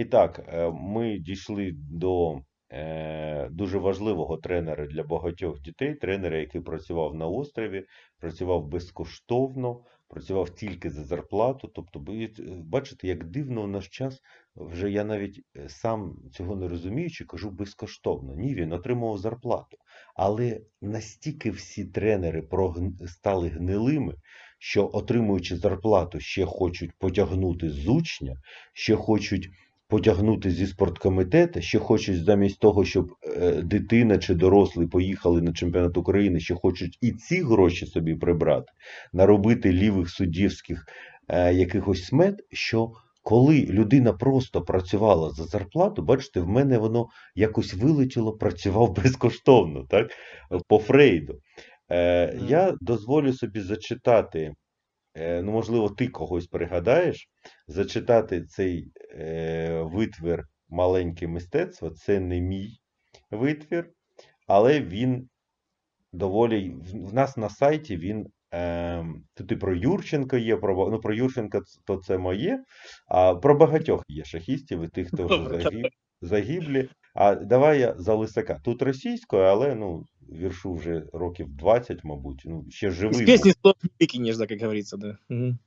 І так, е, ми дійшли до е, дуже важливого тренера для багатьох дітей, тренера, який працював на острові, працював безкоштовно, працював тільки за зарплату. Тобто, е, бачите, як дивно у наш час, вже я навіть сам цього не розуміючи, кажу безкоштовно. Ні, він отримував зарплату. Але настільки всі тренери стали гнилими, що отримуючи зарплату, ще хочуть потягнути з учня, ще хочуть потягнути зі спорткомітету, ще хочуть замість того, щоб е, дитина чи дорослий поїхали на чемпіонат України, ще хочуть і ці гроші собі прибрати, наробити лівих суддівських е, якихось смет, що коли людина просто працювала за зарплату, бачите, в мене воно якось вилетіло, працював безкоштовно, так? По Фрейду. Е, я дозволю собі зачитати, ну, можливо, ти когось пригадаєш, зачитати цей е, витвір маленьке мистецтво. Це не мій витвір, але він доволі. В нас на сайті він. Е, тут і про Юрченка є, про, ну, про Юрченка то це моє, а про багатьох є шахістів і тих, хто вже загиб, загиблі. А давай я за Лисака. Тут російською, але ну, віршу вже років 20, мабуть. Ну, ще Из живий. був. песни слов не выкинешь, да, как говорится, да. Мгм.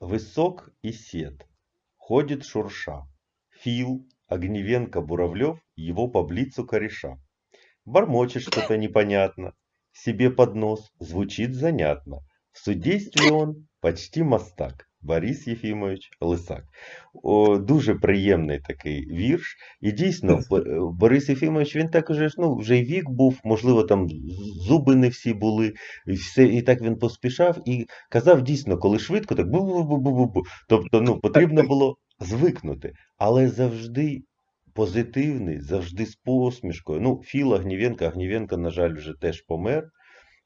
Высок и сед, ходит шурша. Фил, Огневенко, Буравлев его по блицу кореша. Бормочет что-то непонятно, себе под нос, звучит занятно. В судействе он почти мастак. Борис Єфімович Лисак. О, дуже приємний такий вірш. І дійсно, е, Борис Єфімович, він так уже ну, вже й вік був, можливо, там зуби не всі були, і, все, і так він поспішав і казав дійсно, коли швидко, так бу-бу-бу-бу-бу-бу. Тобто, ну, потрібно було звикнути, але завжди позитивний, завжди з посмішкою. Ну, Філ Агнівенко, Агнівенко, на жаль, вже теж помер.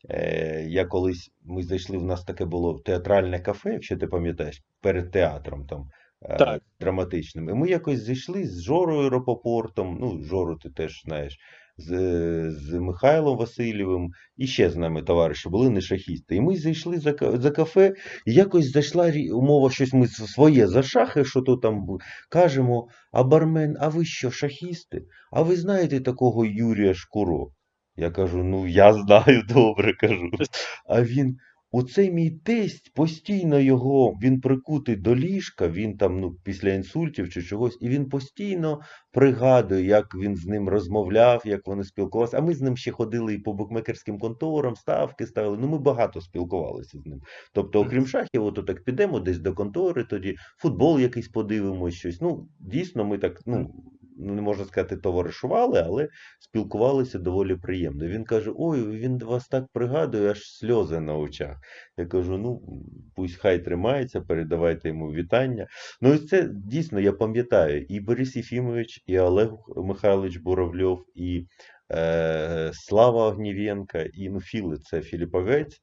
Е, я колись, ми зайшли, в нас таке було театральне кафе, якщо ти пам'ятаєш, перед театром там е, Так. драматичним. І ми якось зайшли з Жорою Ропопортом, ну, Жору ти теж знаєш, з, з Михайлом Васильєвим, і ще з нами товариші були не шахісти. І ми зайшли за, за кафе, і якось зайшла умова, щось ми своє за шахи, що то там кажемо, а бармен, а ви що, шахісти? А ви знаєте такого Юрія Шкуро? Я кажу, ну я знаю добре, кажу. А він, оцей мій тесть, постійно його, він прикутий до ліжка, він там, ну, після інсультів чи чогось, і він постійно пригадує, як він з ним розмовляв, як вони спілкувалися. А ми з ним ще ходили і по букмекерським конторам, ставки ставили. Ну, ми багато спілкувалися з ним. Тобто, окрім шахів, от так підемо десь до контори, тоді футбол якийсь подивимось, щось. Ну, дійсно, ми так, ну, ну, не можна сказати, товаришували, але спілкувалися доволі приємно. Він каже: Ой, він вас так пригадує, аж сльози на очах. Я кажу: ну, пусть хай тримається, передавайте йому вітання. Ну, і це дійсно я пам'ятаю і Борис Єфімович, і Олег Михайлович Буравльов, і е, Слава Огнівенка, і ну, Філи, це Філіповець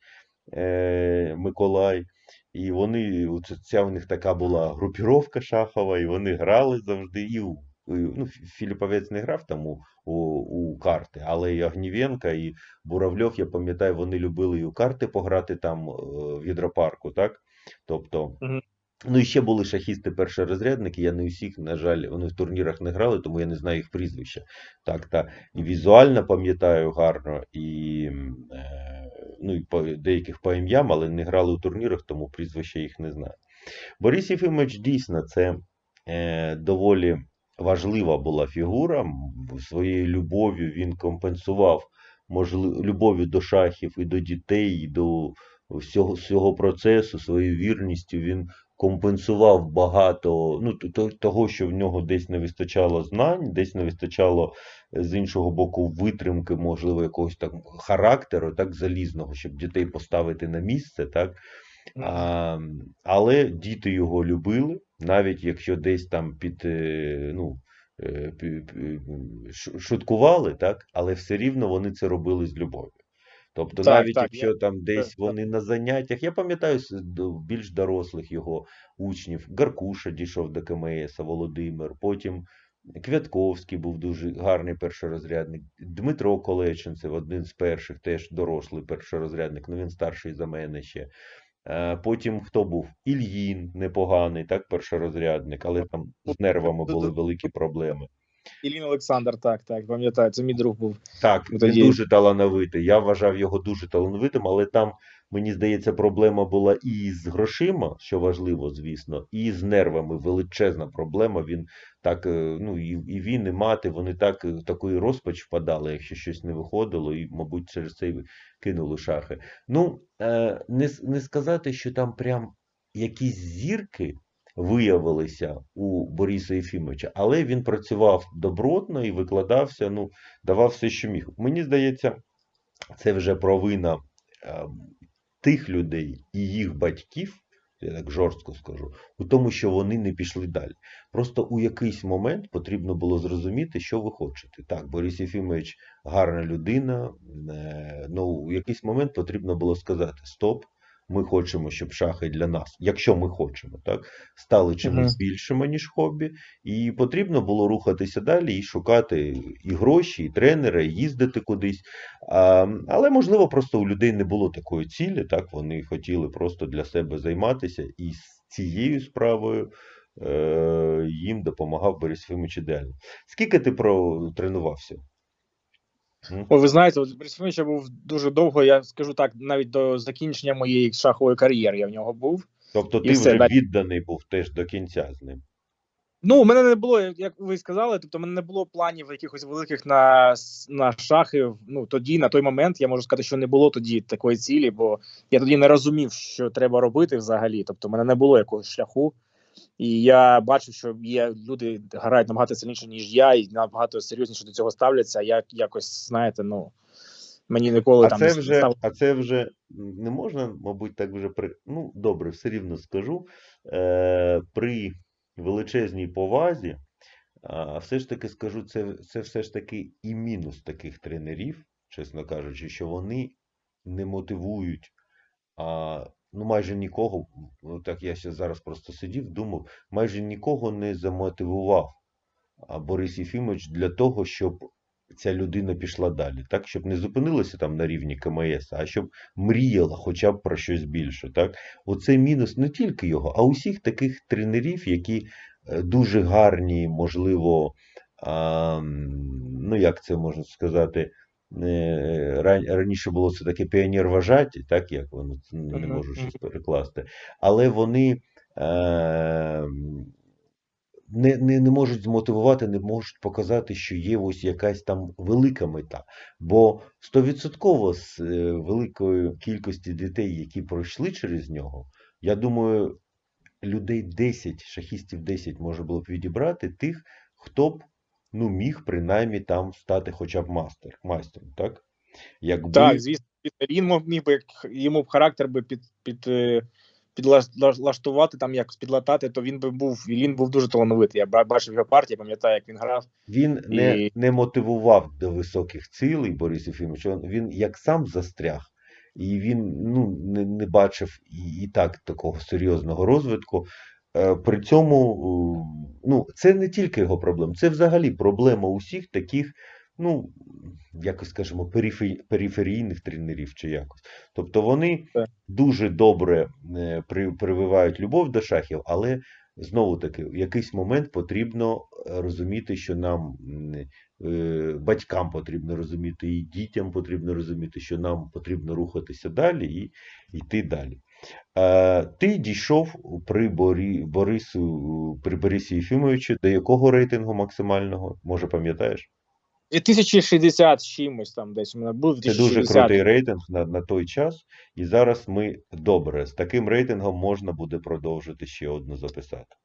е, Миколай. І вони, ця у них така була групіровка шахова, і вони грали завжди. І, ну, Філіповець не грав там у, у, у карти, але і Огнівенка, і Буравльов, я пам'ятаю, вони любили і у карти пограти там е, в гідропарку, так? Тобто, Мгм. ну і ще були шахісти першорозрядники, я не усіх, на жаль, вони в турнірах не грали, тому я не знаю їх прізвища. Так, та, і візуально пам'ятаю гарно, і, е, ну, і по, деяких по ім'ям, але не грали у турнірах, тому прізвища їх не знаю. Борис Єфимович дійсно це е, доволі важлива була фігура. Своєю любов'ю він компенсував можливо, любов'ю до шахів і до дітей, і до всього, всього процесу, своєю вірністю він компенсував багато ну, того, що в нього десь не вистачало знань, десь не вистачало е, з іншого боку витримки, можливо, якогось так характеру, так залізного, щоб дітей поставити на місце, так. А, але діти його любили, навіть якщо десь там під, е, ну, е, шуткували, так, але все рівно вони це робили з любов'ю. Тобто, Так, навіть так, якщо я- там десь так. вони на заняттях, я пам'ятаю більш дорослих його учнів, Гаркуша дійшов до КМС, Володимир, потім Квятковський був дуже гарний першорозрядник, Дмитро Колеченцев, один з перших, теж дорослий першорозрядник, ну він старший за мене ще. Е, Потім хто був? Ільїн непоганий, так, першорозрядник, але там з нервами були великі проблеми. Ілін Олександр, так, так, пам'ятаю, це мій друг був. Так, Ну, він тоді- дуже талановитий. Я вважав його дуже талановитим, але там, мені здається, проблема була і з грошима, що важливо, звісно, і з нервами. Величезна проблема. Він так, е, ну і, і він, і мати, вони так е, такої розпач впадали, якщо щось не виходило, і, мабуть, через це кинули шахи. Ну, е, не, не сказати, що там прям якісь зірки виявилися у Бориса Єфімовича, але він працював добротно і викладався, ну, давав все, що міг. Мені здається, це вже провина е, тих людей і їх батьків, я так жорстко скажу, у тому, що вони не пішли далі. Просто у якийсь момент потрібно було зрозуміти, що ви хочете. Так, Борис Єфімович гарна людина, е, ну у якийсь момент потрібно було сказати: Стоп, ми хочемо, щоб шахи для нас, якщо ми хочемо, так, стали чимось Мгм. більшими, ніж хобі, і потрібно було рухатися далі і шукати і гроші, і тренера, і їздити кудись. А, але можливо, просто у людей не було такої цілі, так вони хотіли просто для себе займатися, і з цією справою е, їм допомагав Борис Єфимович ідеально. Скільки ти протренувався? Ой, ви знаєте, от Борис був дуже довго, я скажу так, навіть до закінчення моєї шахової кар'єри я в нього був. Тобто І ти все, вже далі. відданий був теж до кінця з ним. Ну, у мене не було, як ви сказали, тобто, у мене не було планів якихось великих на, на шахи. Ну тоді, на той момент, я можу сказати, що не було тоді такої цілі, бо я тоді не розумів, що треба робити взагалі. Тобто, у мене не було якогось шляху. І я бачив, що є люди грають набагато сильніше, ніж я, і набагато серйозніше до цього ставляться. Я якось, знаєте, ну мені ніколи А там це не вже, став- а це вже не можна, мабуть, так вже при. Ну, добре, все рівно скажу. Е, при величезній повазі, а все ж таки скажу, це, це все ж таки і мінус таких тренерів, чесно кажучи, що вони не мотивують. А, ну, майже нікого, ну так я ще зараз просто сидів, думав, майже нікого не замотивував Борис Єфімович для того, щоб ця людина пішла далі, так, щоб не зупинилася там на рівні КМС, а щоб мріяла хоча б про щось більше. Так? Оце мінус не тільки його, а усіх таких тренерів, які е, дуже гарні, можливо, а, ну як це можна сказати, раніше було це таке піонер вважаті, так як воно не можу щось перекласти. Але вони е, не, не, не можуть змотивувати, не можуть показати, що є ось якась там велика мета. Бо стовідсотково з е, великої кількості дітей, які пройшли через нього, я думаю, людей 10, шахістів 10 можна було б відібрати тих, хто б ну, міг принаймні там стати хоча б мастер, майстром, так? Якби... Так, звісно, він мог міг би йому б характер би під під. е, Підлаштувати там якось підлатати, то він би був він був дуже талановитий. Я бачив його партії, пам'ятаю, як він грав. Він не, І- не мотивував до високих цілей Борис Єфімович. Він- Він як сам застряг, і він ну, не, не бачив і, і так такого серйозного розвитку. Е, При цьому е, ну, це не тільки його проблема, це взагалі проблема усіх таких, ну, якось скажімо, периферійних тренерів чи якось. Тобто вони дуже добре е, прививають любов до шахів, але знову таки, в якийсь момент потрібно розуміти, що нам батькам потрібно розуміти, і дітям потрібно розуміти, що нам потрібно рухатися далі і йти далі. Е, Ти дійшов при Борі, Борису, при Борисі Єфімовичу до якого рейтингу максимального? Може, пам'ятаєш? 2060 чимось там десь у мене був Це дуже крутий рейтинг на, на той час. І зараз ми добре. З таким рейтингом можна буде продовжити ще одну записати.